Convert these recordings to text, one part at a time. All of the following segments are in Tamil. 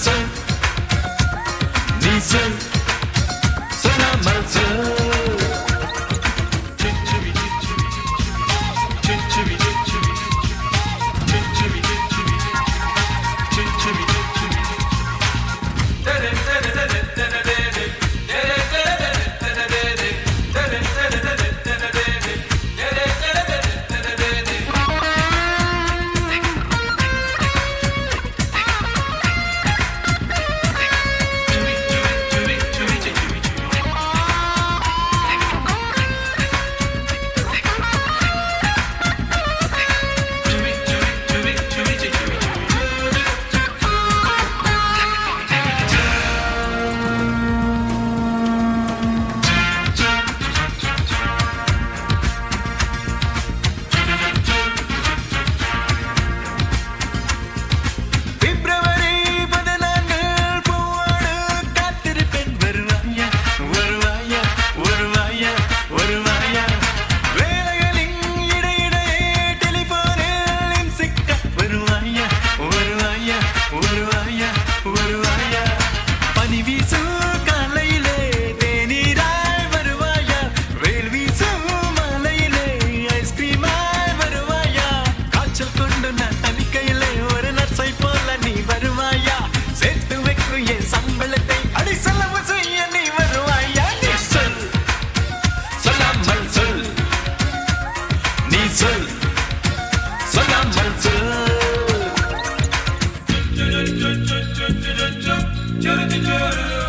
Sen Sanamazsın Nisan Sanamazsın Churu, churu.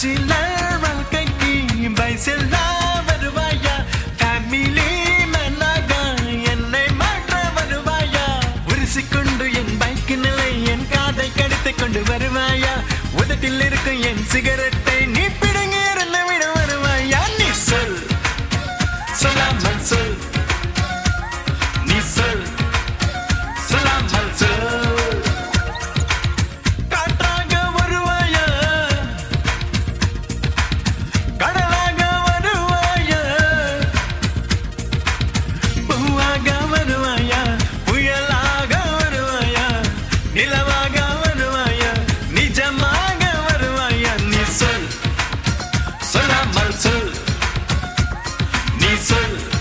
சிலர் வாழ்க்கைக்கு வயசெல்லாம் கொண்டு வருவாயா? உதட்டில் இருக்கும் என் சிகரெட்டை நீ பிடுங்கி இருந்து விட வருவாயா? நீ சொல் சொல்லாமல் சொல். seul